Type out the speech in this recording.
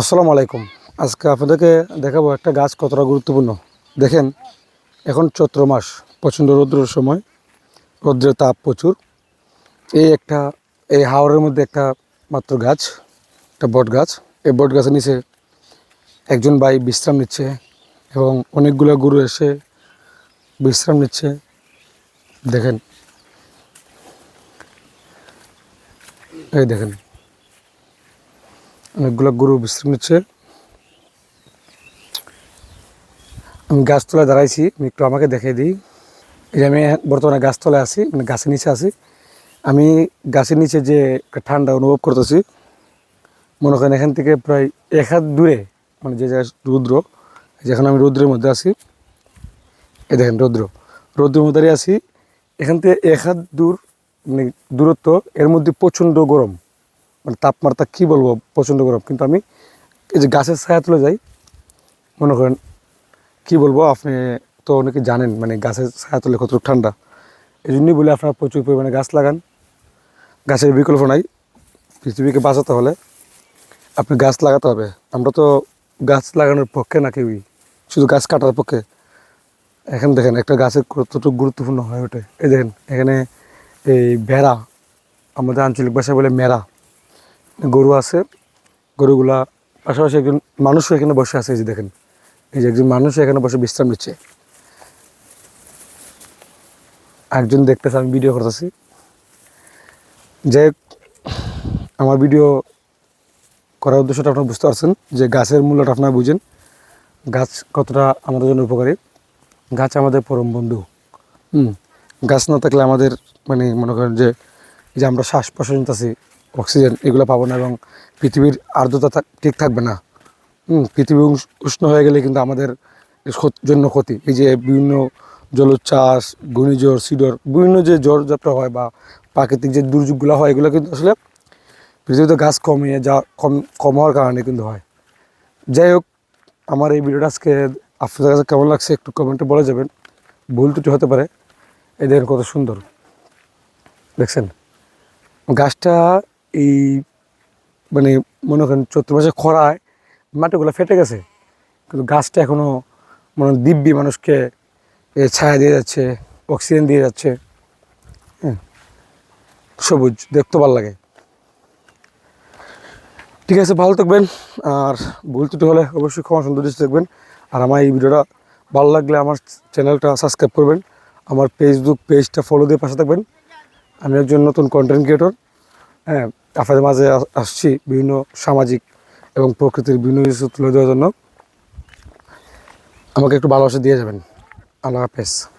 আসসালামু আলাইকুম। আজকে আপনাদেরকে দেখাবো একটা গাছ কতটা গুরুত্বপূর্ণ। দেখেন, এখন চৈত্র মাস, প্রচণ্ড রৌদ্রের সময়, রৌদ্রের তাপ প্রচুর। এই একটা, এই হাওরের মধ্যে একটা মাত্র গাছ, একটা বট গাছ। এই বট গাছের নিচে একজন ভাই বিশ্রাম নিচ্ছে এবং অনেকগুলো গরু এসে বিশ্রাম নিচ্ছে। দেখেন। এই দেখেন অনেকগুলো গরু বিশ্রাম নিচ্ছে আমি গাছতলায় দাঁড়াইছি, আমি একটু আমাকে দেখিয়ে দিই। এই যে আমি বর্তমানে গাছতলায় আছি মানে গাছের নিচে আছি। আমি গাছের নিচে যে ঠান্ডা অনুভব করতেছি, মনে করেন এখান থেকে প্রায় এক হাত দূরে মানে যে জায়গায় রৌদ্র যেখানে আমি রৌদ্রের মধ্যে আছি, এই দেখেন রৌদ্র। রৌদ্রের মধ্যে আছি, এখান থেকে এক হাত দূর মানে দূরত্ব, এর মধ্যে প্রচণ্ড গরম। মানে তাপমাত্রা কী বলব প্রচণ্ড গরম কিন্তু আমি এই যে গাছের ছায়া তুলে যাই, মনে করেন কী বলব, আপনি তো অনেকে জানেন মানে গাছের ছায়া তুলে কতটুকু ঠান্ডা। এই জন্যই বলে আপনারা প্রচুর পরিমাণে গাছ লাগান। গাছের বিকল্প নাই। পৃথিবীকে বাঁচাতে হলে আপনি গাছ লাগাতে হবে। আমরা তো গাছ লাগানোর পক্ষে না কেউই, শুধু গাছ কাটার পক্ষে। এখানে দেখেন একটা গাছের কতটুকু গুরুত্বপূর্ণ হয়ে ওঠে। এই দেখেন, এখানে এই ভেড়া, আমাদের আঞ্চলিক ভাষায় বলে মেরা। গরু আছে, গরুগুলা পাশাপাশি একজন মানুষও এখানে বসে আছে, এই যে দেখেন। এই যে একজন মানুষ এখানে বসে বিশ্রাম নিচ্ছে। একজন দেখতেছে, আমি ভিডিও করতেছি। যে আমার ভিডিও করার উদ্দেশ্যটা আপনারা বুঝতে পারছেন যে গাছের মূল্যটা আপনারা বুঝেন। গাছ কতটা আমাদের জন্য উপকারী? গাছ আমাদের পরম বন্ধু। হুম, গাছ না থাকলে আমাদের মানে মনে করেন যে যে আমরা শ্বাস প্রশ্বাস নিতেছি অক্সিজেন এগুলো পাবো না এবং পৃথিবীর আর্দ্রতা ঠিক থাকবে না। পৃথিবী উষ্ণ হয়ে গেলে কিন্তু আমাদের জন্য ক্ষতি। এই যে বিভিন্ন জলোচ্ছ্বাস, ঘূর্ণিঝড়, সিডর, বিভিন্ন যে ঝড় যাত্রা হয় বা প্রাকৃতিক যে দুর্যোগগুলো হয়, এগুলো কিন্তু আসলে পৃথিবীতে গাছ কমিয়ে যা কম কম হওয়ার কারণে কিন্তু হয়। যাই হোক, আমার এই ভিডিওটা আজকে আপনাদের কাছে কেমন লাগছে একটু কমেন্টে বলে যাবেন। ভুল ত্রুটি হতে পারে। এদের কত সুন্দর। দেখছেন? গাছটা এই মানে মনে করেন চৈত্র মাসে খরায় মাটিগুলো ফেটে গেছে, কিন্তু গাছটা এখনও মনে দিব্যি মানুষকে ছায়া দিয়ে যাচ্ছে অক্সিজেন দিয়ে যাচ্ছে হ্যাঁ সবুজ, দেখতে ভালো লাগে। ঠিক আছে, ভালো থাকবেন, আর ভুল ত্রুটি হলে অবশ্যই ক্ষমা সুন্দর দৃষ্টি দেখবেন, আর আমার এই ভিডিওটা ভালো লাগলে আমার চ্যানেলটা সাবস্ক্রাইব করবেন, আমার ফেসবুক পেজটা ফলো দিয়ে পাশে থাকবেন। আমি একজন নতুন কন্টেন্ট ক্রিয়েটর হ্যাঁ আপনাদের মাঝে আসছি বিভিন্ন সামাজিক এবং প্রকৃতির বিভিন্ন কিছু তুলে দেওয়ার জন্য। আমাকে একটু ভালোবাসা দিয়ে যাবেন। আল্লাহ হাফেজ।